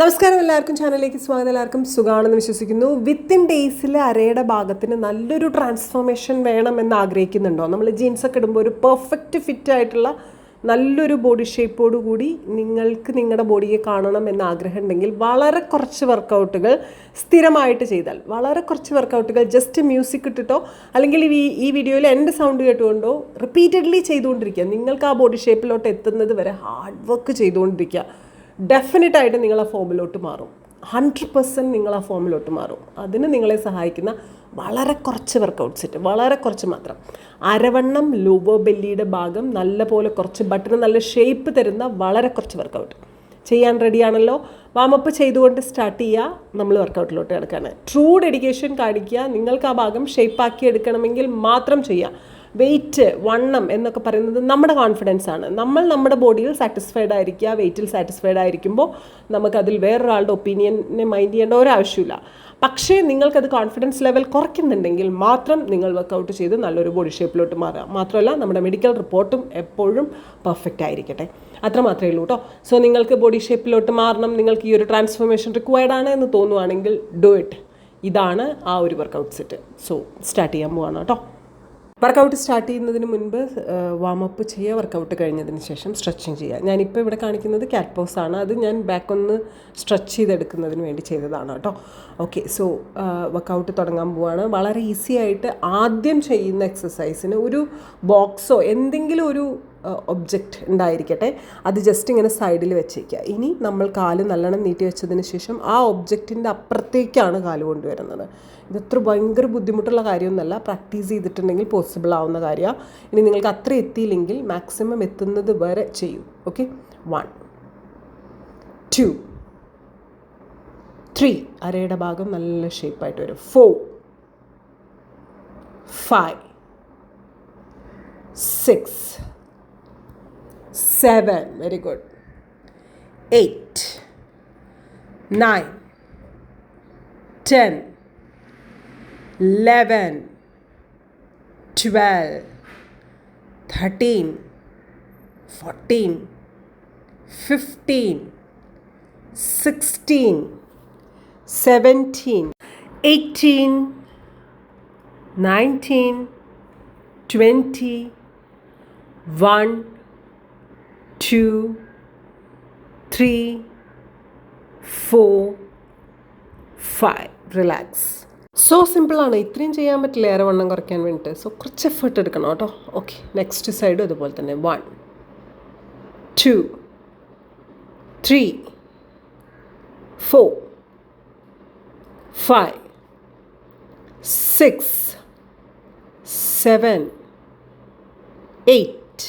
നമസ്കാരം എല്ലാവർക്കും. ചാനലിലേക്ക് സ്വാഗതം. എല്ലാവർക്കും സുഖമാണെന്ന് വിശ്വസിക്കുന്നു. വിത്തിൻ ഡേയ്സിൽ അരയുടെ ഭാഗത്തിന് നല്ലൊരു ട്രാൻസ്ഫോർമേഷൻ വേണമെന്ന് ആഗ്രഹിക്കുന്നുണ്ടോ? നമ്മൾ ജീൻസൊക്കെ ഇടുമ്പോൾ ഒരു പെർഫെക്റ്റ് ഫിറ്റ് ആയിട്ടുള്ള നല്ലൊരു ബോഡി ഷേപ്പോട് കൂടി നിങ്ങൾക്ക് നിങ്ങളുടെ ബോഡിയെ കാണണം എന്ന ആഗ്രഹം ഉണ്ടെങ്കിൽ വളരെ കുറച്ച് വർക്കൗട്ടുകൾ സ്ഥിരമായിട്ട് ചെയ്താൽ. വളരെ കുറച്ച് വർക്കൗട്ടുകൾ ജസ്റ്റ് മ്യൂസിക് ഇട്ടിട്ടോ അല്ലെങ്കിൽ ഈ ഈ വീഡിയോയിൽ എന്റെ സൗണ്ട് കേട്ടുകൊണ്ടോ റിപ്പീറ്റഡ്ലി ചെയ്തുകൊണ്ടിരിക്കുക. നിങ്ങൾക്ക് ആ ബോഡി ഷേപ്പിലോട്ട് എത്തുന്നത് വരെ ഹാർഡ് വർക്ക് ചെയ്തുകൊണ്ടിരിക്കുക. ഡെഫിനറ്റ് ആയിട്ട് നിങ്ങൾ ആ ഫോമിലോട്ട് മാറും. ഹൺഡ്രഡ് പെർസെന്റ് നിങ്ങൾ ആ ഫോമിലോട്ട് മാറും. അതിന് നിങ്ങളെ സഹായിക്കുന്ന വളരെ കുറച്ച് വർക്കൗട്ട് സെറ്റ് വളരെ കുറച്ച് മാത്രം. അരവണ്ണം ലോവർ ബെല്ലിയുടെ ഭാഗം നല്ല പോലെ കുറച്ച് ബട്ടന് നല്ല ഷേപ്പ് തരുന്ന വളരെ കുറച്ച് വർക്കൗട്ട് ചെയ്യാൻ റെഡിയാണല്ലോ വാമപ്പ് ചെയ്തുകൊണ്ട് സ്റ്റാർട്ട് ചെയ്യുക നമ്മൾ വർക്കൗട്ടിലോട്ട് കിടക്കുകയാണ് ട്രൂ ഡെഡിക്കേഷൻ കാണിക്കുക. നിങ്ങൾക്ക് ആ ഭാഗം ഷേപ്പാക്കി എടുക്കണമെങ്കിൽ മാത്രം ചെയ്യുക വെയിറ്റ് വണ്ണം എന്നൊക്കെ പറയുന്നത് നമ്മുടെ കോൺഫിഡൻസ് ആണ്. നമ്മൾ നമ്മുടെ ബോഡിയിൽ സാറ്റിസ്ഫൈഡ് ആയിരിക്കുക വെയിറ്റിൽ സാറ്റിസ്ഫൈഡ് ആയിരിക്കുമ്പോൾ നമുക്കതിൽ വേറൊരാളുടെ ഒപ്പീനിയനെ മൈൻഡ് ചെയ്യേണ്ട ഒരാവശ്യമില്ല. പക്ഷേ നിങ്ങൾക്കത് കോൺഫിഡൻസ് ലെവൽ കുറയ്ക്കുന്നുണ്ടെങ്കിൽ മാത്രം നിങ്ങൾ വർക്കൗട്ട് ചെയ്ത് നല്ലൊരു ബോഡി ഷേപ്പിലോട്ട് മാറുക. മാത്രമല്ല നമ്മുടെ മെഡിക്കൽ റിപ്പോർട്ടും എപ്പോഴും പെർഫെക്റ്റ് ആയിരിക്കട്ടെ. അത്ര മാത്രമേ ഉള്ളൂ കേട്ടോ സോ നിങ്ങൾക്ക് ബോഡി ഷേപ്പിലോട്ട് മാറണം നിങ്ങൾക്ക് ഈ ഒരു ട്രാൻസ്ഫോർമേഷൻ റിക്വയർഡ് ആണ് എന്ന് തോന്നുവാണെങ്കിൽ ഡു ഇറ്റ് ഇതാണ് ആ ഒരു വർക്കൗട്ട് സെറ്റ് സോ സ്റ്റാർട്ട് ചെയ്യാൻ പോവാണ് കേട്ടോ വർക്കൗട്ട് സ്റ്റാർട്ട് ചെയ്യുന്നതിന് മുൻപ് വാമപ്പ് ചെയ്യുക വർക്കൗട്ട് കഴിഞ്ഞതിന് ശേഷം സ്ട്രെച്ചിങ് ചെയ്യുക. ഞാനിപ്പോൾ ഇവിടെ കാണിക്കുന്നത് ക്യാറ്റ് പോസ് ആണ്. അത് ഞാൻ ബാക്ക് ഒന്ന് സ്ട്രെച്ച് ചെയ്തെടുക്കുന്നതിന് വേണ്ടി ചെയ്തതാണ് കേട്ടോ. ഓക്കെ സോ വർക്കൗട്ട് തുടങ്ങാൻ പോവാണ്. വളരെ ഈസി ആയിട്ട് ആദ്യം ചെയ്യുന്ന എക്സസൈസിന് ഒരു ബോക്സോ എന്തെങ്കിലും ഒരു ഒബ്ജക്റ്റ് ഉണ്ടായിരിക്കട്ടെ. അത് ജസ്റ്റ് ഇങ്ങനെ സൈഡിൽ വെച്ചേക്കുക ഇനി നമ്മൾ കാൽ നല്ലോണം നീട്ടി വെച്ചതിന് ശേഷം ആ ഒബ്ജക്റ്റിന്റെ അപ്പുറത്തേക്കാണ് കാൽ കൊണ്ടുവരുന്നത്. ഇതത്ര ഭയങ്കര ബുദ്ധിമുട്ടുള്ള കാര്യമൊന്നുമല്ല പ്രാക്ടീസ് ചെയ്തിട്ടുണ്ടെങ്കിൽ പോസിബിൾ ആവുന്ന കാര്യമാണ് ഇനി നിങ്ങൾക്ക് അത്ര എത്തിയില്ലെങ്കിൽ മാക്സിമം എത്തുന്നത് വരെ ചെയ്യൂ. ഓക്കെ വൺ ടു ത്രീ അരയുടെ ഭാഗം നല്ല ഷേപ്പായിട്ട് വരും. Four five six seven. Very good. Eight. Nine. Ten. Eleven. Twelve. Thirteen. Fourteen. Fifteen. Sixteen. Seventeen. Eighteen. Nineteen. Twenty. One two, three, four, five. Relax so സിമ്പിളാണ് ഇത്രയും ചെയ്യാൻ പറ്റില്ല. ഏറെ വണ്ണം കുറയ്ക്കാൻ വേണ്ടിയിട്ട് സോ കുറച്ച് എഫേർട്ട് എടുക്കണം കേട്ടോ. ഓക്കെ നെക്സ്റ്റ് സൈഡും അതുപോലെ തന്നെ. One two three four five six seven eight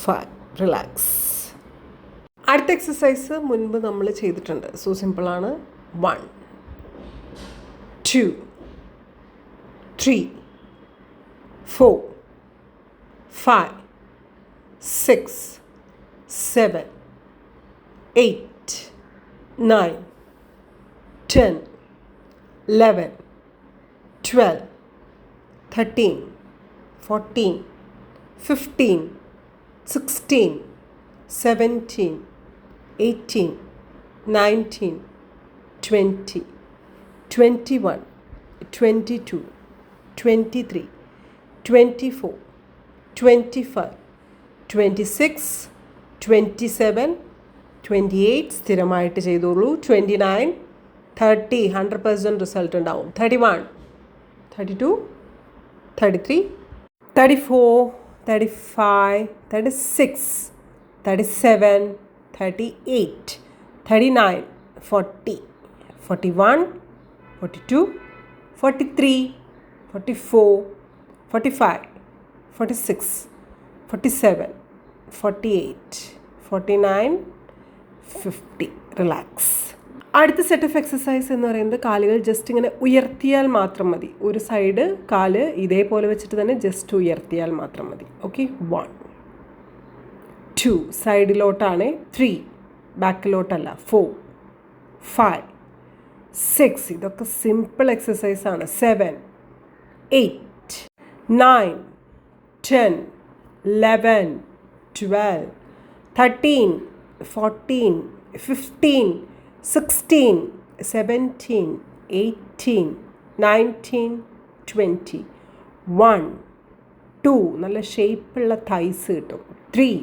five relax അടുത്ത എക്സസൈസ് മുൻപ് നമ്മൾ ചെയ്തിട്ടുണ്ട്. സോ സിമ്പിളാണ് one two three four five six seven eight nine ten eleven twelve thirteen fourteen fifteen sixteen seventeen eighteen nineteen twenty twenty one twenty two twenty three twenty four twenty five twenty six twenty seven twenty eight സ്ഥിരമായിട്ട് ചെയ്തോളൂ. Twenty nine thirty hundred percent result ഉണ്ടാവും. Thirty one thirty two thirty three 34, 35, 36, 37, 38, 39, 40, 41, 42, 43, 44, 45, 46, 47, 48, 49, fifty relax അടുത്ത set of exercise എന്ന് പറയുന്നത് കാലുകൾ just ഇങ്ങനെ ഉയർത്തിയാൽ മാത്രം മതി. ഒരു സൈഡ് കാൽ ഇതേപോലെ വെച്ചിട്ട് തന്നെ ജസ്റ്റ് ഉയർത്തിയാൽ മാത്രം മതി. ഓക്കെ വൺ ടു സൈഡിലോട്ടാണ് ത്രീ ബാക്കിലോട്ടല്ല ഫോർ ഫൈവ് സിക്സ് ഇതൊക്കെ സിമ്പിൾ ആണ്. Seven eight nine ten eleven twelve thirteen fourteen fifteen sixteen seventeen eighteen nineteen twenty one two നല്ല ഷേപ്പുള്ള തൈസ് കിട്ടും. Three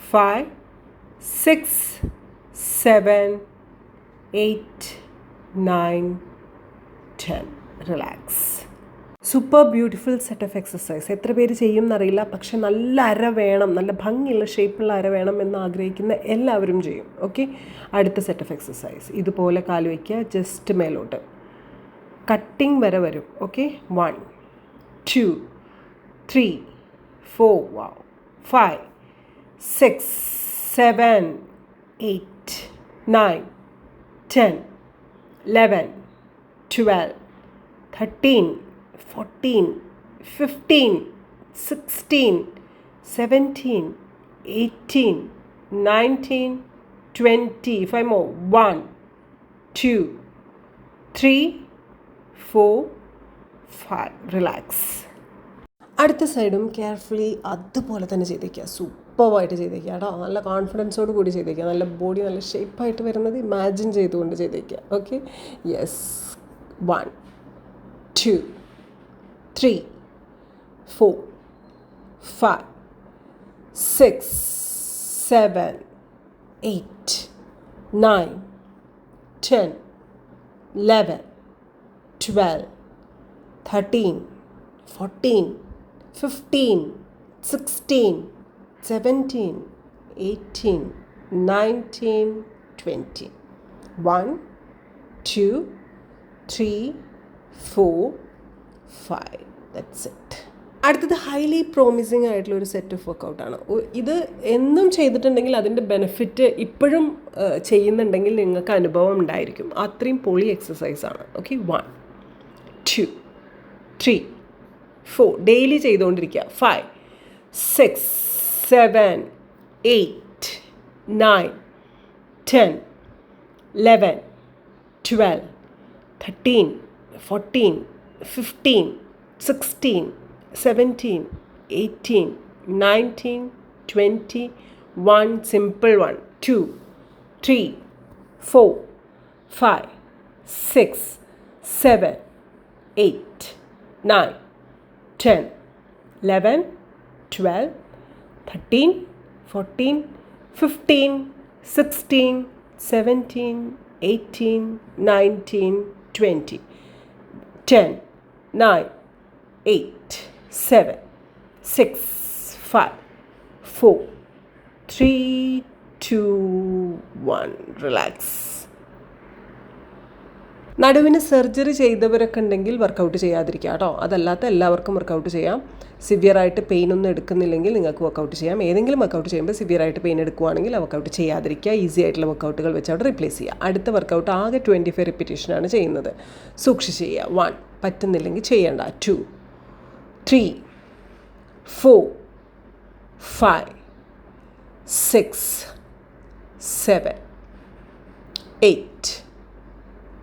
Five six seven eight nine ten relax super beautiful set of exercise എത്ര പേര് ചെയ്യും എന്നറിയില്ല പക്ഷെ നല്ല അര വേണം നല്ല ഭംഗിയുള്ള ഷേപ്പുള്ള അര വേണം എന്ന് ആഗ്രഹിക്കുന്ന എല്ലാവരും ചെയ്യും. ഓക്കെ അടുത്ത സെറ്റ് ഓഫ് എക്സസൈസ് ഇതുപോലെ കാൽ വയ്ക്കുക ജസ്റ്റ് മേലോട്ട്. കട്ടിങ് വരെ വരും. Okay one two three four five six, seven, eight, nine, ten, eleven, twelve, thirteen, fourteen, fifteen, sixteen, seventeen, eighteen, nineteen, twenty. Five more. One, two, three, four, five. Relax. അടുത്ത സൈഡും carefully അതുപോലെ തന്നെ ചെയ്തേക്കുക. സൂപ്പറായിട്ട് ചെയ്തേക്കുക കേട്ടോ. നല്ല കോൺഫിഡൻസോട് കൂടി ചെയ്തേക്കുക. നല്ല ബോഡി നല്ല ഷേപ്പായിട്ട് വരുന്നത് ഇമാജിൻ ചെയ്തുകൊണ്ട് ചെയ്തേക്കുക. Okay yes one two three four five six seven eight nine ten eleven twelve thirteen fourteen fifteen sixteen seventeen eighteen nineteen twenty one two three four five that's it അടുത്തത് highly promising ആയിട്ടുള്ള ഒരു set of വർക്കൗട്ടാണ് ഇത് എന്നും ചെയ്തിട്ടുണ്ടെങ്കിൽ അതിന്റെ benefit ഇപ്പോഴും ചെയ്യുന്നുണ്ടെങ്കിൽ നിങ്ങൾക്ക് അനുഭവം ഉണ്ടായിരിക്കും. അത്രയും പൊളി എക്സസൈസാണ് okay one two three four daily ചെയ്തുകൊണ്ടിരിക്കുക. Five six seven eight nine ten eleven twelve thirteen fourteen fifteen sixteen seventeen eighteen nineteen twenty one simple one two three four five six seven eight nine 10, 11, 12, 13, 14, 15, 16, 17, 18, 19, 20. 10, 9, 8, 7, 6, 5, 4, 3, 2, 1. Relax. നടുവിന് surgery ചെയ്തവരൊക്കെ ഉണ്ടെങ്കിൽ workout ചെയ്യാതിരിക്കുക കേട്ടോ. അതല്ലാത്ത എല്ലാവർക്കും workout ചെയ്യാം. സിവിയറായിട്ട് pain ഒന്നും എടുക്കുന്നില്ലെങ്കിൽ നിങ്ങൾക്ക് വർക്കൗട്ട് ചെയ്യാം. ഏതെങ്കിലും വർക്കൗട്ട് ചെയ്യുമ്പോൾ സിവിയറായിട്ട് പെയിൻ എടുക്കുവാണെങ്കിൽ ആ വർക്കൗട്ട് ചെയ്യാതിരിക്കുക. ഈസി ആയിട്ടുള്ള വർക്കൗട്ടുകൾ വെച്ച് അവിടെ റിപ്ലേസ് ചെയ്യുക. അടുത്ത വർക്കൗട്ട് ആകെ ട്വന്റി ഫൈവ് റിപ്പിറ്റേഷനാണ് ചെയ്യുന്നത്. സൂക്ഷിച്ച് ചെയ്യുക. വൺ പറ്റുന്നില്ലെങ്കിൽ ചെയ്യേണ്ട. Two three four five six seven eight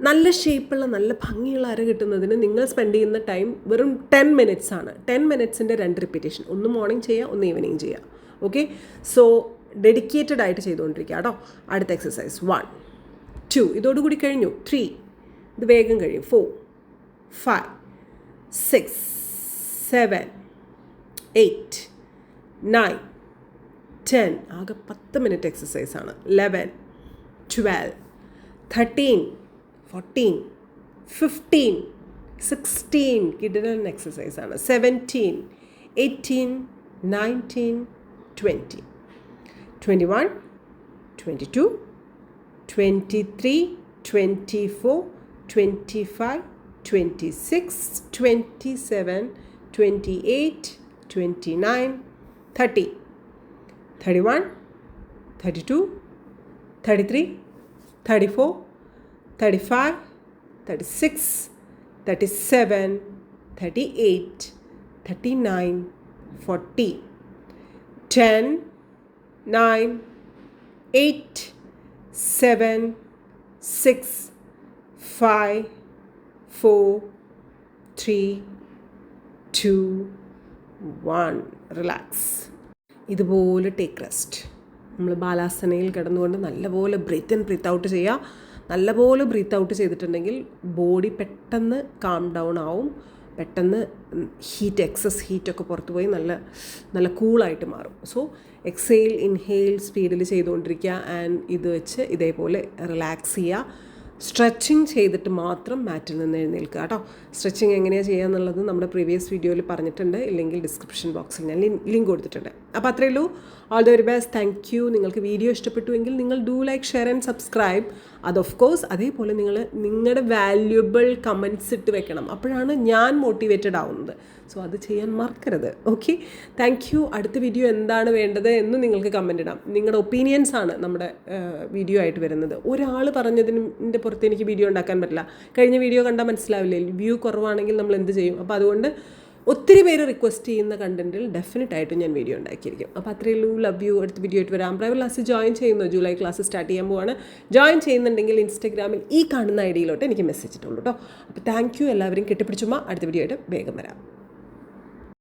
നല്ല ഷേപ്പുള്ള നല്ല ഭംഗിയുള്ള അര കിട്ടുന്നതിന് നിങ്ങൾ സ്പെൻഡ് ചെയ്യുന്ന ടൈം വെറും ടെൻ മിനിറ്റ്സ് ആണ്. ടെൻ മിനിറ്റ്സിന്റെ രണ്ട് റിപ്പീറ്റേഷൻ ഒന്ന് മോർണിംഗ് ചെയ്യുക ഒന്ന് ഈവനിങ് ചെയ്യുക. ഓക്കെ സോ ഡെഡിക്കേറ്റഡ് ആയിട്ട് ചെയ്തുകൊണ്ടിരിക്കുക കേട്ടോ അടുത്ത എക്സസൈസ് വൺ ടു ഇതോടുകൂടി കഴിഞ്ഞു. ത്രീ ഇത് വേഗം കഴിയും. Four five six seven eight nine ten ആകെ പത്ത് മിനിറ്റ് എക്സസൈസ് ആണ്. Eleven twelve thirteen fourteen fifteen sixteen കിഡിലൻ എക്സസൈസ് ആണ്. Seventeen eighteen nineteen twenty twenty one twenty two twenty three twenty four twenty five twenty six twenty seven twenty eight twenty nine thirty thirty one thirty two thirty three thirty four thirty five thirty six thirty seven thirty eight thirty nine forty ten nine eight seven six five four three two one relax ഇതുപോലെ take rest നമ്മൾ ബാലാസനയിൽ കിടന്നുകൊണ്ട് നല്ലപോലെ breath in breath out ചെയ്യുക നല്ലപോലെ breathe out ചെയ്തിട്ടുണ്ടെങ്കിൽ body പെട്ടെന്ന് calm down ആവും. പെട്ടെന്ന് ഹീറ്റ് എക്സസ് ഹീറ്റൊക്കെ പുറത്ത് പോയി നല്ല നല്ല കൂളായിട്ട് മാറും. സോ എക്സെയിൽ ഇൻഹെയിൽ സ്പീഡിൽ ചെയ്തുകൊണ്ടിരിക്കുക ആൻഡ് ഇത് വെച്ച് ഇതേപോലെ റിലാക്സ് ചെയ്യുക. സ്ട്രെച്ചിങ് ചെയ്തിട്ട് മാത്രം മാറ്റിൽ നിന്ന് എഴുന്നേൽക്കുക കേട്ടോ. സ്ട്രെച്ചിങ് എങ്ങനെയാണ് ചെയ്യുക എന്നുള്ളത് നമ്മുടെ പ്രീവിയസ് വീഡിയോയിൽ പറഞ്ഞിട്ടുണ്ട്. ഇല്ലെങ്കിൽ ഡിസ്ക്രിപ്ഷൻ ബോക്സിൽ ഞാൻ ലിങ്ക് കൊടുത്തിട്ടുണ്ട്. അപ്പോൾ അത്രയേ ഉള്ളൂ. All the very best thank you നിങ്ങൾക്ക് വീഡിയോ ഇഷ്ടപ്പെട്ടുവെങ്കിൽ നിങ്ങൾ do like share and subscribe അത് ഓഫ് കോഴ്സ് അതേപോലെ നിങ്ങൾ നിങ്ങളുടെ വാല്യുബിൾ കമൻസ് ഇട്ട് വെക്കണം. അപ്പോഴാണ് ഞാൻ മോട്ടിവേറ്റഡ് ആവുന്നത്. സോ അത് ചെയ്യാൻ മറക്കരുത്. ഓക്കെ താങ്ക് യു അടുത്ത വീഡിയോ എന്താണ് വേണ്ടത് എന്ന് നിങ്ങൾക്ക് കമന്റ് ഇടാം. നിങ്ങളുടെ ഒപ്പീനിയൻസ് ആണ് നമ്മുടെ വീഡിയോ ആയിട്ട് വരുന്നത്. ഒരാൾ പറഞ്ഞതിന്റെ പുറത്ത് എനിക്ക് വീഡിയോ ഉണ്ടാക്കാൻ പറ്റില്ല. കഴിഞ്ഞ വീഡിയോ കണ്ടാൽ മനസ്സിലാവില്ലേ? വ്യൂ കുറവാണെങ്കിൽ നമ്മൾ എന്ത് ചെയ്യും? അപ്പോൾ അതുകൊണ്ട് ഒത്തിരി പേര് റിക്വസ്റ്റ് ചെയ്യുന്ന കണ്ടന്റിൽ ഡെഫിനറ്റ് ആയിട്ടും ഞാൻ വീഡിയോ ഉണ്ടാക്കിയിരിക്കും. അപ്പോൾ അത്രയേ ഉള്ളൂ. ലവ് യു അടുത്ത വീഡിയോ ആയിട്ട് വരാം. പ്രൈവറ്റ് ക്ലാസ് ജോയിൻ ചെയ്യുന്നു. ജൂലൈ ക്ലാസ് സ്റ്റാർട്ട് ചെയ്യാൻ പോവാണ്. ജോയിൻ ചെയ്യുന്നുണ്ടെങ്കിൽ ഇൻസ്റ്റാഗ്രാമിൽ ഈ കാണുന്ന ഐഡിയിലോട്ട് എനിക്ക് മെസ്സേജ് ഇട്ടുള്ളൂ കേട്ടോ അപ്പോൾ താങ്ക് യു എല്ലാവരും കെട്ടിപ്പിടിച്ചുമ്പോൾ അടുത്ത വീഡിയോ ആയിട്ട് വേഗം വരാം.